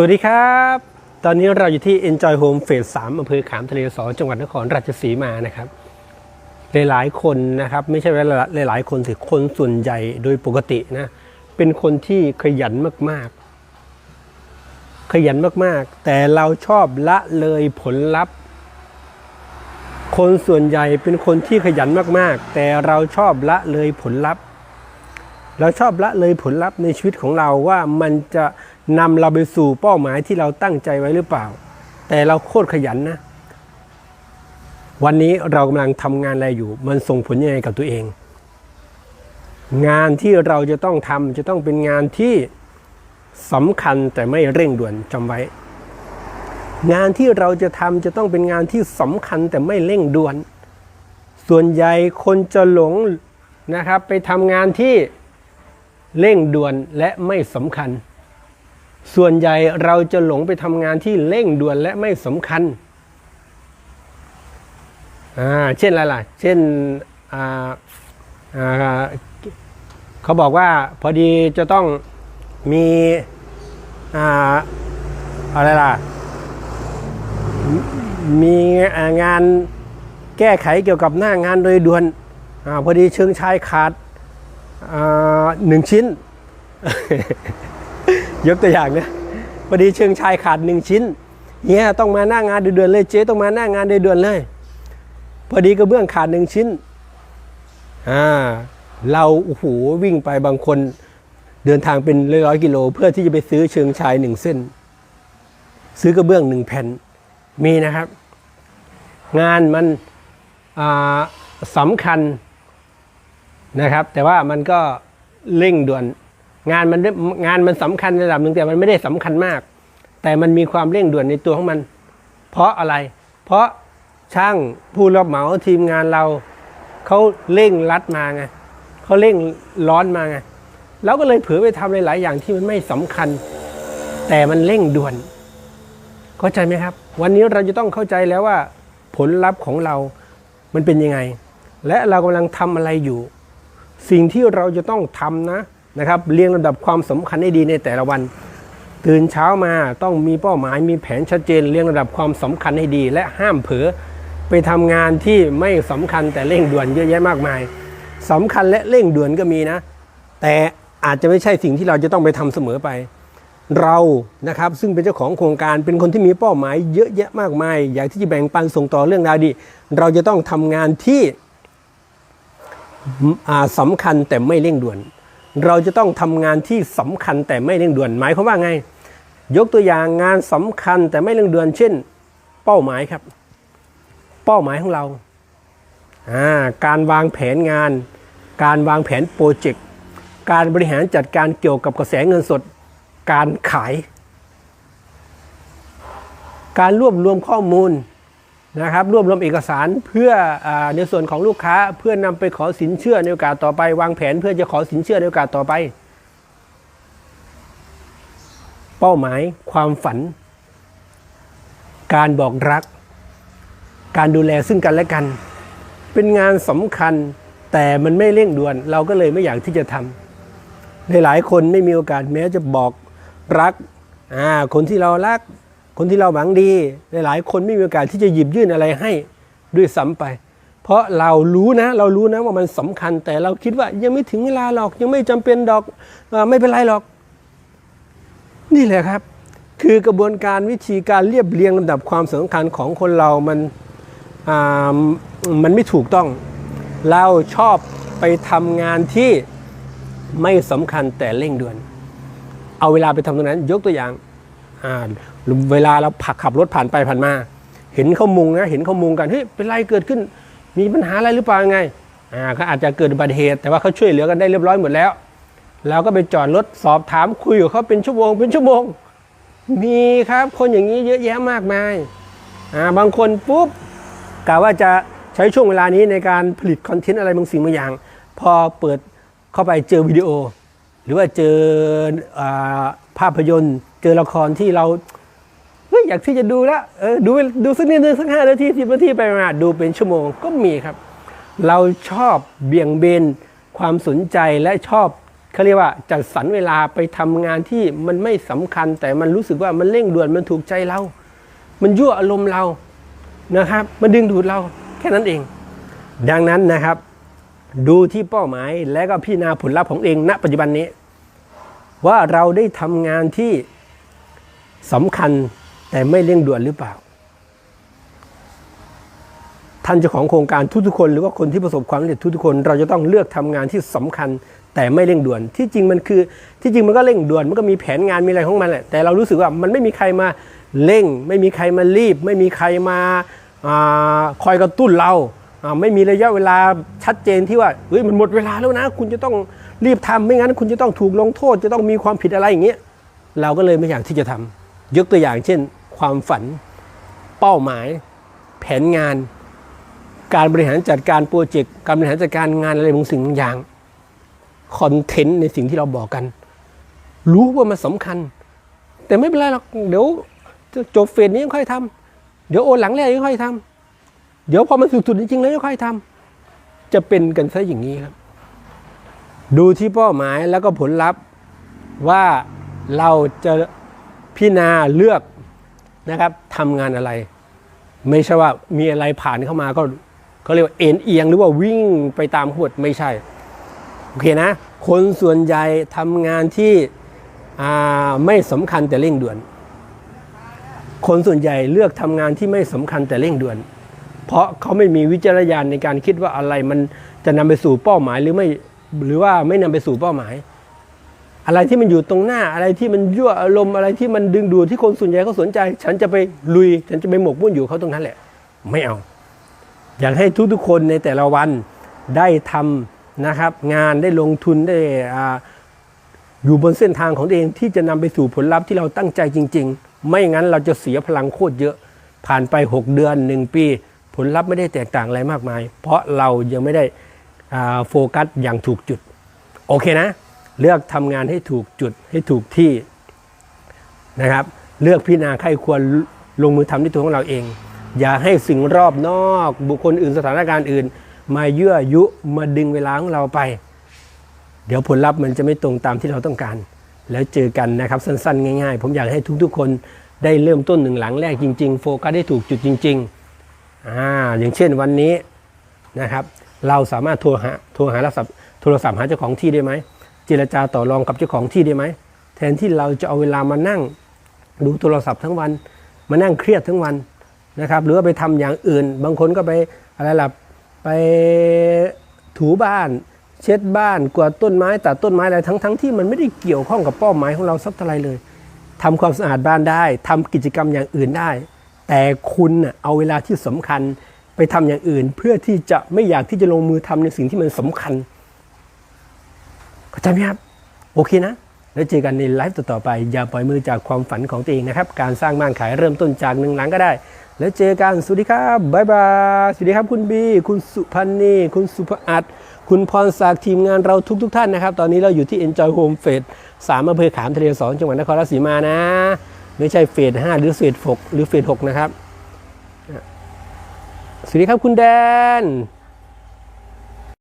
สวัสดีครับ ตอนนี้เราอยู่ที่ Enjoy Home Phase 3อำเภอขามทะเลสอจังหวัดนครราชสีมานะครับ หลายๆคนนะครับ ไม่ใช่ว่าหลายๆคนสิคนส่วนใหญ่โดยปกตินะ เป็นคนที่ขยันมากๆ ขยันมากๆ แต่เราชอบละเลยผลลัพธ์ คนส่วนใหญ่เป็นคนที่ขยันมากๆ แต่เราชอบละเลยผลลัพธ์ เราชอบละเลยผลลัพธ์ในชีวิตของเราว่ามันจะ นำเราไปสู่เป้าหมายที่เราตั้งใจไว้หรือเปล่า แต่เราโคตรขยันนะ วันนี้เรากำลังทำงานอะไรอยู่ มันส่งผลยังไงกับตัวเอง งานที่เราจะต้องทำจะต้องเป็นงานที่สำคัญแต่ไม่เร่งด่วนจำไว้ งานที่เราจะทำจะต้องเป็นงานที่สำคัญแต่ไม่เร่งด่วน ส่วนใหญ่คนจะหลงนะครับ ไปทำงานที่เร่งด่วนและไม่สำคัญ ส่วนใหญ่เราจะหลงไปทำงานที่เร่งด่วนและไม่สำคัญ อ่า เช่นอะไรล่ะ เช่น อ่า อ่า เขาบอกว่าพอดีจะต้องมี อ่า อะไรล่ะ มีงานแก้ไขเกี่ยวกับหน้างานโดยด่วนอาพอดีเชิงชายขาด อ่าหนึ่งชิ้น ยกตัวอย่างนะพอดีเชิงชายขาดหนึ่งชิ้นเฮียต้องมาหน้างานเดือนเลยเจ๊ต้องมาหน้างานเดือนเลย พอดีกระเบื้องขาดหนึ่งชิ้นอ่าเราโอ้โหวิ่งไปบางคนเดินทางเป็นร้อยๆกิโล เพื่อที่จะไปซื้อเชิงชายหนึ่งเส้น ซื้อกระเบื้องหนึ่งแผ่นมีนะครับ งานมันสำคัญนะครับ แต่ว่ามันก็เร่งด่วน งานมันงานมันสำคัญระดับหนึ่งแต่มันไม่ได้สำคัญมาก แต่มันมีความเร่งด่วนในตัวของมัน เพราะอะไร เพราะช่างผู้รับเหมาทีมงานเราเขาเร่งรัดมาไงเขาเร่งร้อนมาไงเราก็เลยเผลอไปทำหลายๆอย่างที่มันไม่สำคัญ แต่มันเร่งด่วน เข้าใจไหมครับ วันนี้เราจะต้องเข้าใจแล้วว่า ผลลัพธ์ของเรา มันเป็นยังไง และเรากำลังทำอะไรอยู่ สิ่งที่เราจะต้องทำนะ นะครับเรียงลำดับความสำคัญให้ดีในแต่ละวัน ตื่นเช้ามาต้องมีเป้าหมายมีแผนชัดเจนเรียงลำดับความสำคัญให้ดี และห้ามเผลอไปทำงานที่ไม่สำคัญแต่เร่งด่วนเยอะแยะมากมายสำคัญและเร่งด่วนก็มีนะ แต่อาจจะไม่ใช่สิ่งที่เราจะต้องไปทำเสมอไป เรานะครับซึ่งเป็นเจ้าของโครงการเป็นคนที่มีเป้าหมายเยอะแยะมากมาย อยากที่จะแบ่งปันส่งต่อเรื่องราวดี เราจะต้องทำงานที่อ่าสำคัญแต่ไม่เร่งด่วน เราจะต้องทำงานที่สำคัญแต่ไม่เร่งด่วนหมายความว่าไง ยกตัวอย่างงานสำคัญแต่ไม่เร่งด่วน เช่น เป้าหมายครับ เป้าหมายของเราอ่าการวางแผนงาน การวางแผนโปรเจกต์การบริหารจัดการเกี่ยวกับกระแสเงินสด การขาย การรวบรวมข้อมูล นะครับรวบรวมเอกสารเพื่ออในส่วนของลูกค้าเพื่อนำไปขอสินเชื่อในโอกาสต่อไป วางแผนเพื่อจะขอสินเชื่อในโอกาสต่อไป เป้าหมายความฝัน การบอกรัก การดูแลซึ่งกันและกัน เป็นงานสำคัญแต่มันไม่เร่งด่วน เราก็เลยไม่อยากที่จะทำหลายๆคนไม่มีโอกาสแม้จะบอกรักคนที่เรารัก คนที่เราหวังดีหลายคนไม่มีโอกาสที่จะหยิบยื่นอะไรให้ด้วยซ้ำไป เพราะเรารู้นะ เรารู้นะว่ามันสำคัญแต่เราคิดว่ายังไม่ถึงเวลาหรอกยังไม่จำเป็นดอกไม่เป็นไรหรอก นี่แหละครับ คือกระบวนการวิธีการเรียบเรียงลำดับความสำคัญของคนเรามันมันไม่ถูกต้อง เราชอบไปทำงานที่ไม่สำคัญแต่เร่งด่วน เอาเวลาไปทำตรงนั้น ยกตัวอย่าง เวลาเราผักขับรถผ่านไปผ่านมา เห็นเขามุงนะเห็นเขามุงกันเฮ้ยเป็นไรเกิดขึ้น มีปัญหาอะไรหรือเปล่ายังไงอ่าเขาอาจจะเกิดอุบัติเหตุ แต่ว่าเขาช่วยเหลือกันได้เรียบร้อยหมดแล้วเราก็ไปจอดรถสอบถามคุยกับเขาเป็นชั่วโมงเป็นชั่วโมง มีครับคนอย่างนี้เยอะแยะมากมายอ่าบางคนปุ๊บกะว่าจะใช้ช่วงเวลานี้ในการผลิตคอนเทนต์อะไรบางสิ่งบางอย่าง พอเปิดเข้าไปเจอวิดีโอ หรือว่าเจออภาพยนตร์ เจอละครที่เรา เฮ้ยอยากที่จะดูแล้วเออดูดูสักนิดนึงสักห้านาทีสิบนาทีไปมาดูเป็นชั่วโมงก็มีครับ เราชอบเบี่ยงเบนความสนใจและชอบเขาเรียกว่าจัดสรรเวลาไปทำงานที่มันไม่สำคัญ แต่มันรู้สึกว่ามันเร่งด่วนมันถูกใจเรา มันยั่วอารมณ์เรานะครับ มันดึงดูดเราแค่นั้นเอง ดังนั้นนะครับ ดูที่เป้าหมายและก็พิจารณาผลลัพธ์ของเองณ ปัจจุบันนี้ ว่าเราได้ทำงานที่สำคัญ แต่ไม่เร่งด่วนหรือเปล่า ท่านเจ้าของโครงการทุกๆคน หรือว่าคนที่ประสบความสำเร็จทุกๆคน เราจะต้องเลือกทำงานที่สำคัญ แต่ไม่เร่งด่วน ที่จริงมันคือ ที่จริงมันก็เร่งด่วน มันก็มีแผนงานมีอะไรของมันแหละ แต่เรารู้สึกว่ามันไม่มีใครมาเร่ง ไม่มีใครมารีบ ไม่มีใครมาอาคอยกระตุ้นเราไม่มีระยะเวลาชัดเจนที่ว่าเฮ้ยมันหมดเวลาแล้วนะ คุณจะต้องรีบทำไม่งั้น คุณจะต้องถูกลงโทษ จะต้องมีความผิดอะไรอย่างเงี้ยเราก็เลยไม่อยากที่จะทำยกตัวอย่างเช่น ความฝัน เป้าหมาย แผนงาน การบริหารจัดการโปรเจกต์การบริหารจัดการงานอะไรบางสิ่งบางอย่างคอนเทนต์ในสิ่งที่เราบอกกัน รู้ว่ามันสำคัญ แต่ไม่เป็นไรหรอกเดี๋ยวจะจบเฟสนี้ค่อยทำเดี๋ยวโอนหลังแรกค่อยทำเดี๋ยวพอมันสุดๆจริงๆแล้วค่อยทำจะเป็นกันซะอย่างนี้ครับ ดูที่เป้าหมายแล้วก็ผลลัพธ์ว่าเราจะพิจารณาเลือก นะครับทำงานอะไร ไม่ใช่ว่ามีอะไรผ่านเข้ามาก็เขาเรียกว่าเอ็นเอียงหรือว่าวิ่งไปตามขวดไม่ใช่โอเคนะ คนส่วนใหญ่ทำงานที่ไม่สำคัญแต่เร่งด่วน คนส่วนใหญ่เลือกทำงานที่ไม่สำคัญแต่เร่งด่วน เพราะเขาไม่มีวิจารณญาณในการคิดว่าอะไรมันจะนำไปสู่เป้าหมายหรือไม่หรือว่าไม่นำไปสู่เป้าหมาย อะไรที่มันอยู่ตรงหน้าอะไรที่มันยั่วอารมณ์อะไรที่มันดึงดูดที่คนส่วนใหญ่เขาสนใจ ฉันจะไปลุย ฉันจะไปหมกมุ่นอยู่เขาตรงนั้นแหละ ไม่เอา อยากให้ทุกๆคนในแต่ละวันได้ทำนะครับ งานได้ลงทุนได้อ่าอยู่บนเส้นทางของตัวเองที่จะนำไปสู่ผลลัพธ์ที่เราตั้งใจจริง ๆ ไม่งั้นเราจะเสียพลังโคตรเยอะ ผ่านไป 6 เดือน 1 ปี ผลลัพธ์ไม่ได้แตกต่างอะไรมากมาย เพราะเรายังไม่ได้โฟกัสอย่างถูกจุด โอเคนะ เลือกทำงานให้ถูกจุดให้ถูกที่นะครับ เลือกพิจารณาใครควรลงมือทำด้วยตัวของเราเอง อย่าให้สิ่งรอบนอกบุคคลอื่นสถานการณ์อื่น มาเยั่วยุมาดึงเวลาของเราไป เดี๋ยวผลลัพธ์มันจะไม่ตรงตามที่เราต้องการ แล้วเจอกันนะครับสั้นๆ ง่ายๆ ผมอยากให้ทุกๆ คนได้เริ่มต้นหนึ่งหลังแรกจริงๆ โฟกัสได้ถูกจุดจริงๆอ่าอย่างเช่นวันนี้นะครับ เราสามารถโทรหาโทรหาโทรศัพท์โทรศัพท์หาเจ้าของที่ได้ไหม เจรจาต่อรองกับเจ้าของที่ได้ไหมแทนที่เราจะเอาเวลามานั่งดูโทรศัพท์ทั้งวัน มานั่งเครียดทั้งวันนะครับ หรือว่าไปทำอย่างอื่น บางคนก็ไปอะไรล่ะไปถูบ้าน เช็ดบ้านกวาดต้นไม้ตัดต้นไม้อะไรทั้งทั้งที่มันไม่ได้เกี่ยวข้องกับเป้าหมายของเราสักเท่าไรเลยทำความสะอาดบ้านได้ทำกิจกรรมอย่างอื่นได้ แต่คุณเอาเวลาที่สำคัญไปทำอย่างอื่น เพื่อที่จะไม่อยากที่จะลงมือทำในสิ่งที่มันสำคัญ เข้าใจไหมครับ โอเคนะ แล้วเจอกันในไลฟ์ต่อๆไป อย่าปล่อยมือจากความฝันของตัวเองนะครับ การสร้างบ้านขายเริ่มต้นจากหนึ่งหลังก็ได้ แล้วเจอกัน สวัสดีครับบ๊ายบาย สวัสดีครับคุณบี คุณสุพันธ์นีคุณสุภอัตคุณพรศักดิ์ทีมงานเราทุกๆทท่านนะครับ ตอนนี้เราอยู่ที่ Enjoy Home f a s สามอำเภอขามทะเลสองจังหวัดนครราชสีมานะ ไม่ใช่เฟสห้าหรือเฟสหกหรือเฟสหกนะครับ สวัสดีครับคุณแดน